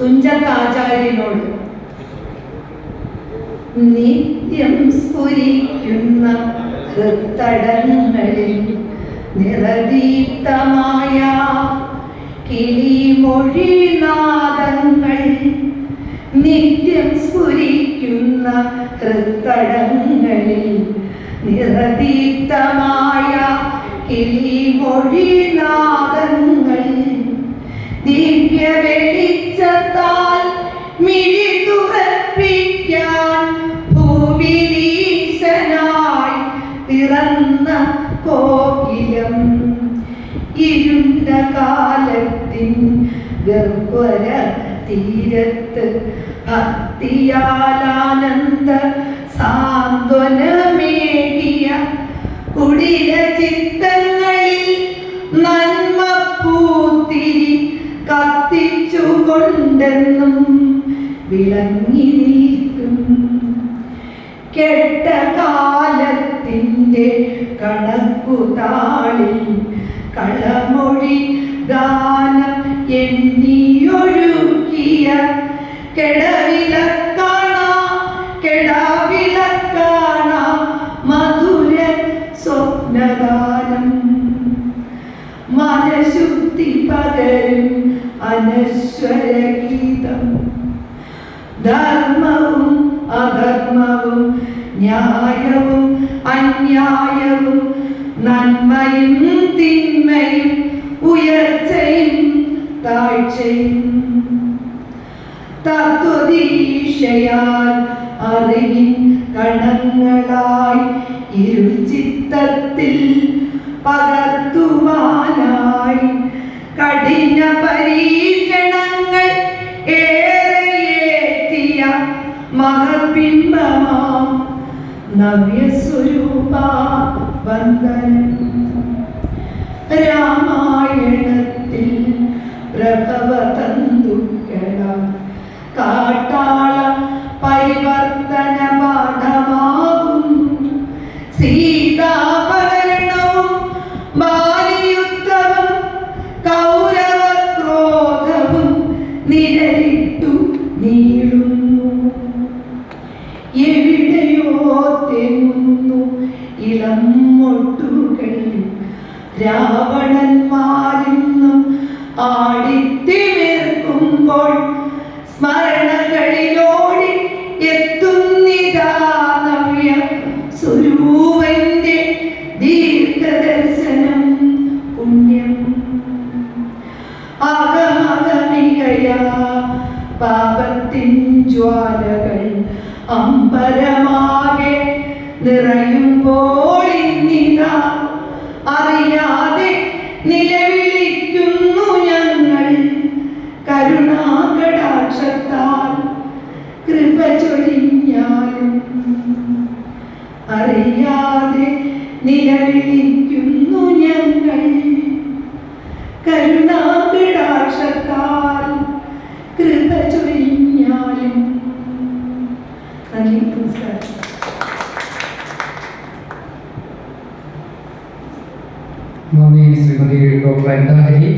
തുഞ്ചത്താചാര്യനോട്. നിത്യം സ്ഫുരിക്കുന്ന ഹൃത്തടങ്ങളിൽ നിറദീപ്തമായ കിളിമൊഴിനാദങ്ങൾ നിത്യം സ്ഫുരിക്കുന്ന ഹൃത്തടങ്ങളിൽ നിറദീപ്തമായ കിളിമൊഴിനാദങ്ങൾ കോകിലം. ഇരുണ്ട കാലത്തിൻ ഗർഭര തീരത്ത് ഭക്തിയാലാനന്ദ സാന്ത്വനമേകിയ കുടില ചിത്തങ്ങളിൽ നന്മ പൂത്തിരി കത്തിച്ചുകൊണ്ടെന്നും വിളങ്ങി നിൽക്കും. കെട്ട കാലത്തിന്റെ കണക്കു താളിൽ കളമൊഴി ഗാനം എണ്ണിയൊഴുക്കിയ കെടാവിലക്കാണ മധുര ധർമ്മവും അധർമ്മവും ന്യായവും അന്യായവും നന്മയും തിന്മയും ഉയർച്ചയും താഴ്ചയും തത്വദീശയാൽ അറിവിൻ കണങ്ങളായി ഇരുചിത്തത്തിൽ പകർത്തുവാനായി കഠിന പരീക്ഷണങ്ങൾ ഏറെയേറ്റിയ മഹബിംബമാം നവ്യസ്വരൂപ വന്ദനം. രാമായണത്തിൽ പ്രഭവതന്തുക്കള കാട്ടാള പരിവർത്തന ഇളം മൊട്ടുകൾ രാവണന്മാരിന്നും ആടിത്തിമിർക്കുമ്പോൾ സ്മരണകളിലോടി എത്തുന്നിതാ നവ്യ സ്വരൂപന്റെ ദീർഘദർശനം പുണ്യം. അകമകമികയ പാപത്തിൻ ജ്വാലകൾ അമ്പരമാകെ നിറയുമ്പോൾ കരുണാകടാക്ഷത്താൽ കൃപ ചൊരിഞ്ഞാലും അറിയാതെ നിലവിളിക്കുന്നു ഞങ്ങൾ. കരുണാകടാക്ഷത്താൽ കൃപ ചൊരിഞ്ഞാലും നന്ദി നമസ്കാരം. നന്ദി ശ്രീമതി ഡോക്ടർ എന്താ ഹരി